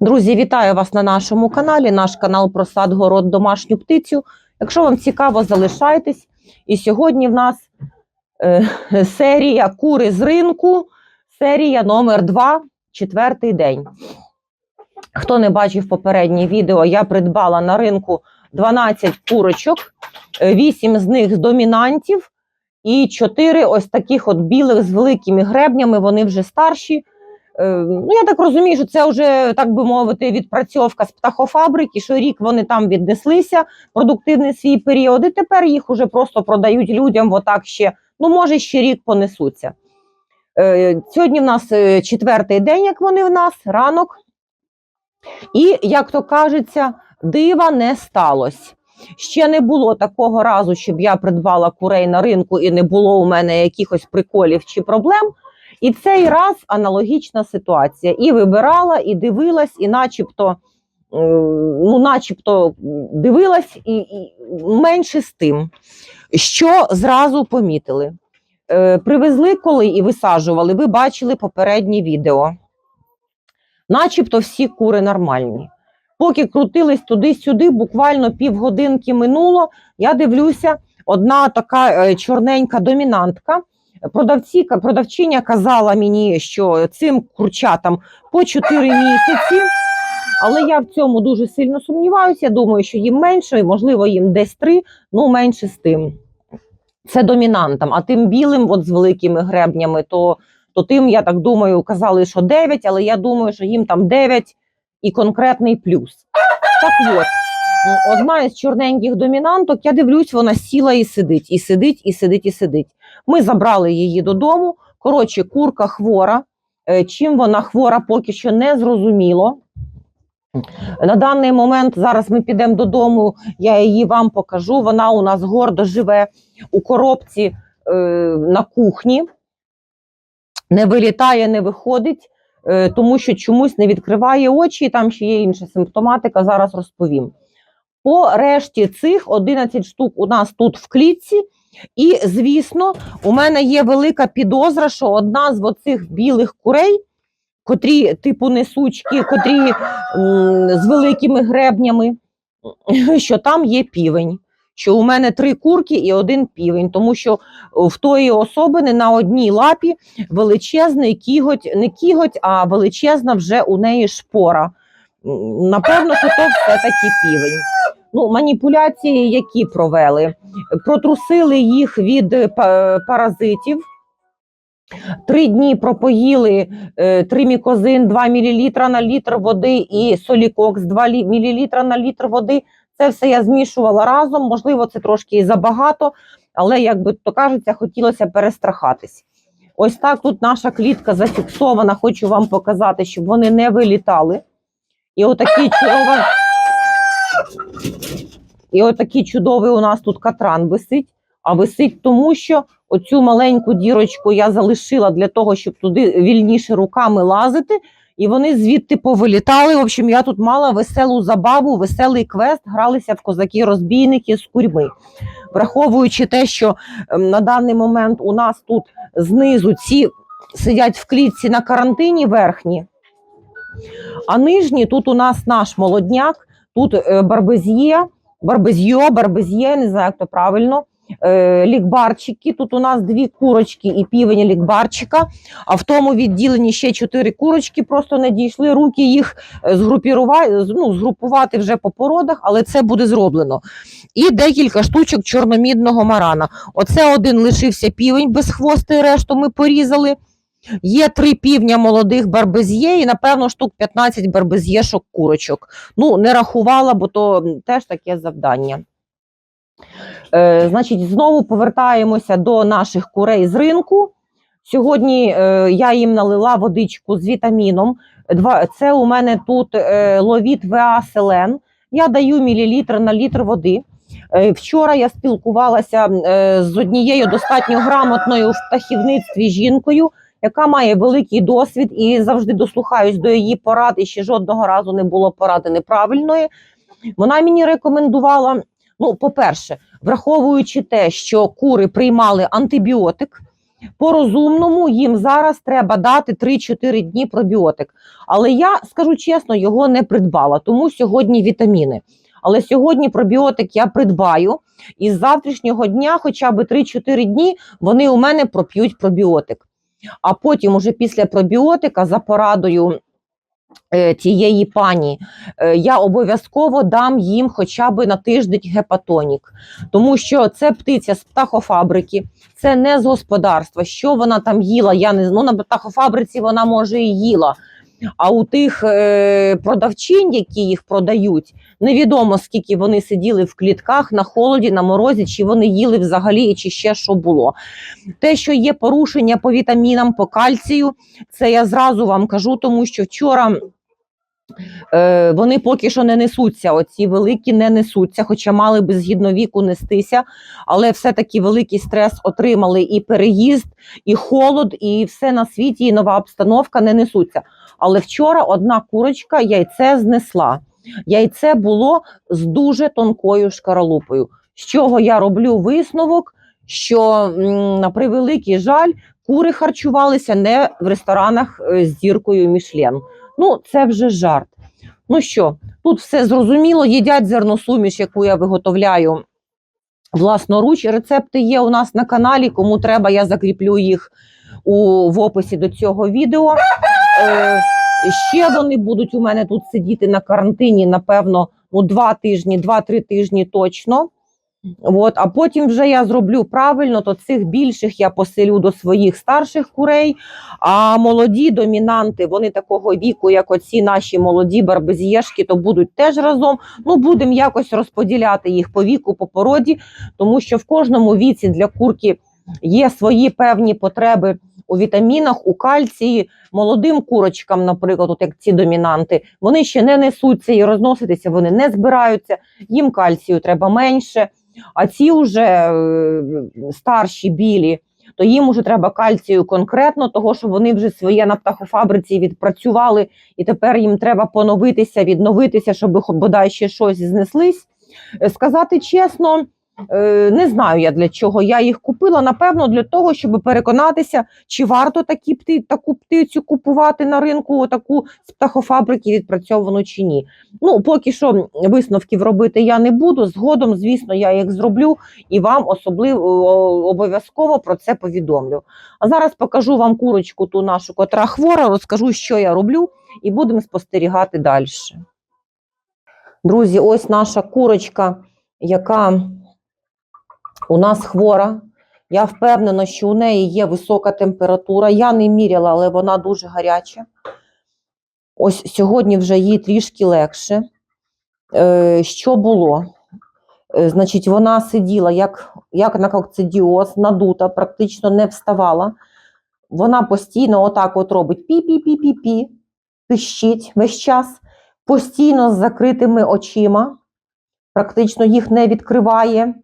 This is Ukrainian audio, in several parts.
Друзі, вітаю вас на нашому каналі. Наш канал про сад, город, домашню птицю. Якщо вам цікаво, залишайтесь. І сьогодні в нас е, серія кури з ринку, серія номер 2 четвертий день. Хто не бачив попереднє відео, я придбала на ринку 12 курочок, 8 з них з домінантів, і 4 ось таких от білих з великими гребнями, вони вже старші. Е, Ну, я так розумію, що це вже, так би мовити, відпрацьовка з птахофабрики, що рік вони там віднеслися, продуктивний свій період, і тепер їх уже просто продають людям, отак ще, ну, може, ще рік понесуться. Е, Сьогодні в нас е, четвертий день, як вони в нас, ранок. І, як то кажеться, дива не сталося. Ще не було такого разу, щоб я придбала курей на ринку і не було у мене якихось приколів чи проблем. І цей раз аналогічна ситуація. І вибирала, і дивилась, і начебто, е, ну, начебто дивилась, і, і менше з тим, що зразу помітили. Е, Привезли коли і висаджували, ви бачили попереднє відео. Начебто всі кури нормальні. Поки крутились туди-сюди, буквально півгодинки минуло, я дивлюся, одна така е, чорненька домінантка. Продавці, продавчиня казала мені, що цим курчатам по 4 місяці, але я в цьому дуже сильно сумніваюся. Я думаю, що їм менше, можливо, їм десь 3, ну менше з тим. Це домінантам. А тим білим, от з великими гребнями, то, то тим, я так думаю, казали, що 9, але я думаю, що їм там 9 і конкретний плюс. Так от. Одна із чорненьких домінанток, я дивлюсь, вона сіла і сидить, і сидить, і сидить, і сидить. Ми забрали її додому. Коротше, курка хвора. Е, Чим вона хвора, поки що не зрозуміло. На даний момент зараз ми підемо додому, я її вам покажу. Вона у нас гордо живе у коробці е, на кухні, не вилітає, не виходить, е, тому що чомусь не відкриває очі, там ще є інша симптоматика, зараз розповім. По решті цих 11 штук у нас тут в клітці. І, звісно, у мене є велика підозра, що одна з оцих білих курей, котрі типу несучки, котрі з великими гребнями, що там є півень. Що у мене три курки і один півень, тому що в тої особини на одній лапі величезний кіготь, не кіготь, а величезна вже у неї шпора. Напевно, що то все-таки півень. Ну, маніпуляції, які провели, протрусили їх від е, паразитів. Три дні пропоїли е, тримікозин 2 мл на літр води і солікокс 2 лі- мл на літр води. Це все я змішувала разом. Можливо, це трошки і забагато, але, як би то кажеться, хотілося перестрахатись. Ось так тут наша клітка зафіксована. Хочу вам показати, щоб вони не вилітали. І отакі чудові, і отакий чудовий у нас тут катран висить. А висить тому, що оцю маленьку дірочку я залишила для того, щоб туди вільніше руками лазити, і вони звідти повилітали. В общем, я тут мала веселу забаву, веселий квест, гралися в козаки-розбійники з курьми. Враховуючи те, що ем, на даний момент у нас тут знизу ці сидять в клітці на карантині верхні, а нижні тут у нас наш молодняк, тут е, барбез'є, барбезьо, барбез'є, не знаю, як то правильно. Е, лікбарчики. Тут у нас дві курочки і півень лікбарчика. А в тому відділенні ще чотири курочки. Просто не дійшли руки їх е, ну, згрупувати вже по породах, але це буде зроблено. І декілька штучок чорномідного марана. Оце один лишився півень без хвости, решту ми порізали. Є три півня молодих барбез'є і, напевно, штук 15 барбез'єшок курочок. Ну, не рахувала, бо то теж таке завдання. Е, значить, знову повертаємося до наших курей з ринку. Сьогодні е, я їм налила водичку з вітаміном. Два, це у мене тут е, ловіт ВА Селен. Я даю мілілітр на літр води. Е, вчора я спілкувалася е, з однією достатньо грамотною в птахівництві жінкою, яка має великий досвід і завжди дослухаюсь до її порад. І ще жодного разу не було поради неправильної. Вона мені рекомендувала. Ну, по-перше, враховуючи те, що кури приймали антибіотик, по-розумному їм зараз треба дати 3-4 дні пробіотик. Але я скажу чесно, його не придбала, тому сьогодні вітаміни. Але сьогодні пробіотик я придбаю, і з завтрашнього дня, хоча б 3-4 дні, вони у мене проп'ють пробіотик. А потім, уже після пробіотика, за порадою цієї тієї пані, е, я обов'язково дам їм хоча б на тиждень гепатонік, тому що це птиця з птахофабрики, це не з господарства. Що вона там їла? Я не ну, на птахофабриці вона може і їла. А у тих е, продавчинь, які їх продають, невідомо скільки вони сиділи в клітках на холоді, на морозі, чи вони їли взагалі, чи ще що було. Те, що є порушення по вітамінам, по кальцію, це я зразу вам кажу, тому що вчора. Е, вони поки що не несуться, оці великі не несуться, хоча мали би згідно віку нестися, але все-таки великий стрес отримали і переїзд, і холод, і все на світі, і нова обстановка не несуться. Але вчора одна курочка яйце знесла. Яйце було з дуже тонкою шкаралупою. З чого я роблю висновок, що на превеликий жаль, кури харчувалися не в ресторанах е, з зіркою Мішлен. Ну, це вже жарт. Ну що, тут все зрозуміло, їдять зерносуміш, яку я виготовляю власноруч. Рецепти є у нас на каналі. Кому треба, я закріплю їх у, в описі до цього відео. Е, ще вони будуть у мене тут сидіти на карантині, напевно, ну, два тижні, два-три тижні точно. От, а потім вже я зроблю правильно, то цих більших я поселю до своїх старших курей. А молоді домінанти, вони такого віку, як оці наші молоді барбезєшки, то будуть теж разом. Ну, будемо якось розподіляти їх по віку, по породі, тому що в кожному віці для курки є свої певні потреби у вітамінах, у кальції. Молодим курочкам, наприклад, от як ці домінанти, вони ще не несуться і розноситися вони не збираються, їм кальцію треба менше. А ці вже е, старші білі, то їм уже треба кальцію конкретно, того що вони вже своє на птахофабриці відпрацювали, і тепер їм треба поновитися, відновитися, щоб бодай ще щось знеслись. Е, Сказати чесно, не знаю я для чого я їх купила. Напевно, для того, щоб переконатися, чи варто такі пти, таку птицю купувати на ринку, таку з птахофабрики відпрацьовану чи ні. Ну, поки що висновків робити я не буду. Згодом, звісно, я їх зроблю і вам особливо обов'язково про це повідомлю. А зараз покажу вам курочку ту нашу, котра хвора, розкажу, що я роблю, і будемо спостерігати далі. Друзі, ось наша курочка, яка у нас хвора. Я впевнена, що у неї є висока температура. Я не міряла, але вона дуже гаряча. Ось сьогодні вже їй трішки легше. Е, що було? Е, значить, вона сиділа як, як на кокцидіоз, надута, практично не вставала. Вона постійно отак от робить пі-пі-пі-пі-пі, пищить весь час, постійно з закритими очима, практично їх не відкриває.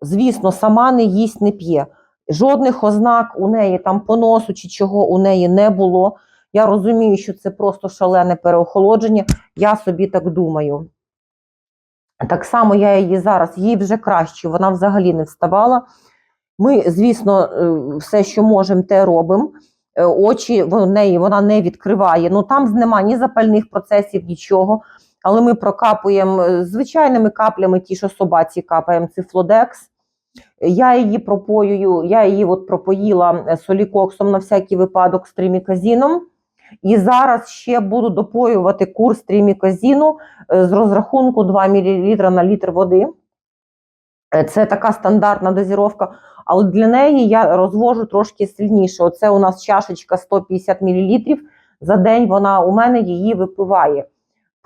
Звісно, сама не їсть, не п'є. Жодних ознак у неї там поносу чи чого у неї не було. Я розумію, що це просто шалене переохолодження. Я собі так думаю. Так само я її зараз, їй вже краще, вона взагалі не вставала. Ми, звісно, е, все, що можемо, те робимо. Е, Очі в неї вона не відкриває. Ну там нема ні запальних процесів, нічого. Але ми прокапуємо е, звичайними каплями, ті, що собаці капаємо, цифлодекс. Я її пропоюю, я її от пропоїла е, солікоксом на всякий випадок з стріміказіном. І зараз ще буду допоювати курс стріміказіну е, з розрахунку 2 мл на літр води. Це така стандартна дозіровка, але для неї я розвожу трошки сильніше. Оце у нас чашечка 150 мл. За день вона у мене її випиває.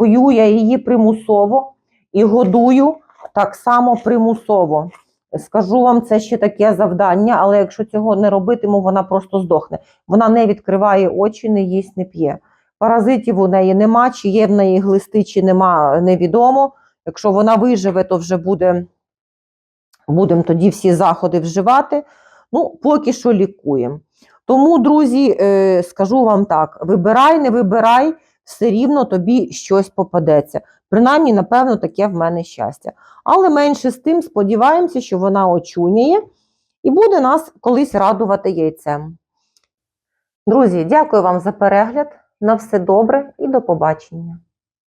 Пою я її примусово і годую так само примусово. Скажу вам, це ще таке завдання, але якщо цього не робитиму, вона просто здохне. Вона не відкриває очі, не їсть, не п'є. Паразитів у неї нема, чи є в неї глисти, чи нема, невідомо. Якщо вона виживе, то вже буде, будемо тоді всі заходи вживати. Ну, поки що лікуємо. Тому, друзі, е, скажу вам так: вибирай, не вибирай, все рівно тобі щось попадеться. Принаймні, напевно, таке в мене щастя. Але менше з тим сподіваємося, що вона очуняє і буде нас колись радувати яйцем. Друзі, дякую вам за перегляд. На все добре і до побачення.